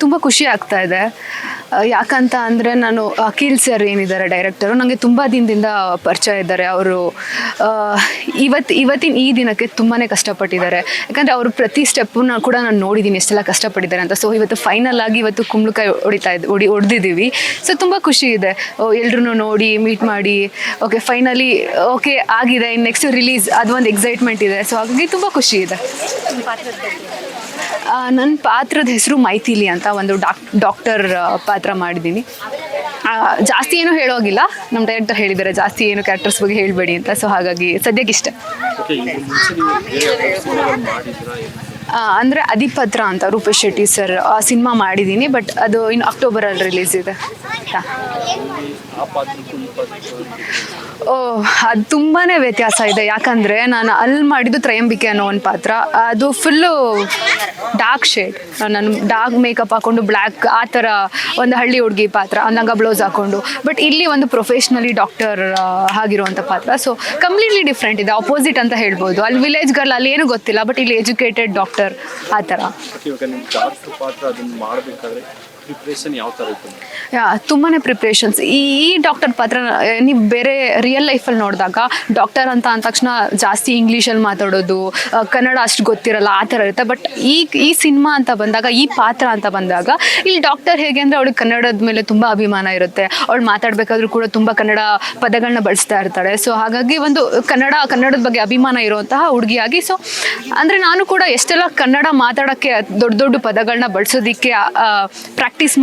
ತುಂಬ ಖುಷಿ ಆಗ್ತಾ ಇದೆ. ಯಾಕಂತ ಅಂದರೆ ನಾನು ಅಖಿಲ್ ಸರ್ ಏನಿದ್ದಾರೆ ಡೈರೆಕ್ಟರು ನನಗೆ ತುಂಬ ದಿನದಿಂದ ಪರಿಚಯ ಇದ್ದಾರೆ. ಅವರು ಇವತ್ತು ಇವತ್ತಿನ ಈ ದಿನಕ್ಕೆ ತುಂಬಾ ಕಷ್ಟಪಟ್ಟಿದ್ದಾರೆ. ಯಾಕಂದರೆ ಅವರು ಪ್ರತಿ ಸ್ಟೆಪ್ಪನ್ನ ಕೂಡ ನಾನು ನೋಡಿದ್ದೀನಿ ಎಷ್ಟೆಲ್ಲ ಕಷ್ಟಪಟ್ಟಿದ್ದಾರೆ ಅಂತ. ಸೊ ಇವತ್ತು ಫೈನಲ್ ಆಗಿ ಇವತ್ತು ಕುಂಬಳಕಾಯಿ ಹೊಡಿತಾ ಇದ್ದು ಹೊಡಿ ಹೊಡೆದಿದ್ದೀವಿ ಸೊ ತುಂಬ ಖುಷಿ ಇದೆ. ಎಲ್ಲರೂ ನೋಡಿ ಮೀಟ್ ಮಾಡಿ ಓಕೆ ಫೈನಲಿ ಓಕೆ ಆಗಿದೆ. ಇನ್ನು ನೆಕ್ಸ್ಟ್ ರಿಲೀಸ್ ಅದು ಒಂದು ಎಕ್ಸೈಟ್ಮೆಂಟ್ ಇದೆ. ಸೊ ಹಾಗಾಗಿ ತುಂಬ ಖುಷಿ ಇದೆ. ನನ್ನ ಪಾತ್ರದ ಹೆಸರು ಮೈಥಿಲಿ ಅಂತ ಒಂದು ಡಾಕ್ ಡಾಕ್ಟರ್ ಪಾತ್ರ. ಮಾಡಿದ್ದೀನಿ. ಆ, ಜಾಸ್ತಿ ಏನು ಹೇಳೋಗಿಲ್ಲ. ನಮ್ಮ ಡೈರೆಕ್ಟರ್ ಹೇಳಿದ್ದಾರೆ ಜಾಸ್ತಿ ಏನು ಕ್ಯಾರೆಕ್ಟರ್ಸ್ ಬಗ್ಗೆ ಹೇಳಬೇಡಿ ಅಂತ. ಸೊ ಹಾಗಾಗಿ ಸದ್ಯಕ್ಕೆ ಇಷ್ಟ. ಅಂದರೆ ಅಧಿಪತ್ರ ಅಂತ ರೂಪೇಶ್ ಶೆಟ್ಟಿ ಸರ್, ಆ ಸಿನಿಮಾ ಮಾಡಿದ್ದೀನಿ, ಬಟ್ ಅದು ಇನ್ನು ಅಕ್ಟೋಬರಲ್ಲಿ ರಿಲೀಸ್ ಇದೆ. ಓ, ಅದು ತುಂಬಾ ವ್ಯತ್ಯಾಸ ಇದೆ. ಯಾಕಂದರೆ ನಾನು ಅಲ್ಲಿ ಮಾಡಿದ್ದು ತ್ರಯಂಬಿಕೆ ಅನ್ನೋ ಒಂದು ಪಾತ್ರ. ಅದು ಫುಲ್ಲು ಡಾರ್ಕ್ ಶೇಡ್ ನಾನು ಡಾರ್ಕ್ ಮೇಕಪ್ ಹಾಕೊಂಡು ಬ್ಲ್ಯಾಕ್ ಆ ಥರ ಒಂದು ಹಳ್ಳಿ ಹುಡುಗಿ ಪಾತ್ರ ಅಂದಂಗ ಬ್ಲೌಸ್ ಹಾಕೊಂಡು. ಬಟ್ ಇಲ್ಲಿ ಒಂದು ಪ್ರೊಫೆಷ್ನಲಿ ಡಾಕ್ಟರ್ ಆಗಿರುವಂಥ ಪಾತ್ರ. ಸೊ ಕಂಪ್ಲೀಟ್ಲಿ ಡಿಫ್ರೆಂಟ್ ಇದೆ. ಆಪೋಸಿಟ್ ಅಂತ ಹೇಳ್ಬೋದು. ಅಲ್ಲಿ ವಿಲೇಜ್ ಗರ್ಲ್ ಅಲ್ಲಿ ಏನು ಗೊತ್ತಿಲ್ಲ ಬಟ್ ಇಲ್ಲಿ ಎಜುಕೇಟೆಡ್ ಡಾಕ್ಟರ್ ಆ ಥರ. ಪ್ರಿಪ್ರೇಷನ್ ಯಾವ ಥರ ಯಾ ತುಂಬಾ ಪ್ರಿಪ್ರೇಷನ್ಸ್ ಈ ಈ ಡಾಕ್ಟರ್ ಪಾತ್ರ, ನೀವು ಬೇರೆ ರಿಯಲ್ ಲೈಫಲ್ಲಿ ನೋಡಿದಾಗ ಡಾಕ್ಟರ್ ಅಂತ ಅಂದ ತಕ್ಷಣ ಜಾಸ್ತಿ ಇಂಗ್ಲೀಷಲ್ಲಿ ಮಾತಾಡೋದು ಕನ್ನಡ ಅಷ್ಟು ಗೊತ್ತಿರಲ್ಲ, ಆ ಥರ ಇರುತ್ತೆ. ಬಟ್ ಈ ಈ ಸಿನಿಮಾ ಅಂತ ಬಂದಾಗ, ಈ ಪಾತ್ರ ಅಂತ ಬಂದಾಗ, ಇಲ್ಲಿ ಡಾಕ್ಟರ್ ಹೇಗೆ ಅಂದರೆ ಅವಳಿಗೆ ಕನ್ನಡದ ಮೇಲೆ ತುಂಬ ಅಭಿಮಾನ ಇರುತ್ತೆ. ಅವಳು ಮಾತಾಡಬೇಕಾದ್ರೂ ಕೂಡ ತುಂಬ ಕನ್ನಡ ಪದಗಳನ್ನ ಬಳಸ್ತಾ ಇರ್ತಾಳೆ. ಸೊ ಹಾಗಾಗಿ ಒಂದು ಕನ್ನಡ, ಕನ್ನಡದ ಬಗ್ಗೆ ಅಭಿಮಾನ ಇರುವಂತಹ ಹುಡುಗಿಯಾಗಿ. ಸೊ ಅಂದರೆ ನಾನು ಕೂಡ ಎಷ್ಟೆಲ್ಲ ಕನ್ನಡ ಮಾತಾಡೋಕ್ಕೆ ದೊಡ್ಡ ದೊಡ್ಡ ಪದಗಳನ್ನ ಬಳಸೋದಿಕ್ಕೆ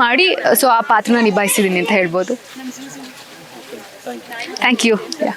ಮಾಡಿ ಸೊ ಆ ಪಾತ್ರನ ನಿಭಾಯಿಸಿದ್ದೀನಿ ಅಂತ ಹೇಳ್ಬೋದು. Thank you yeah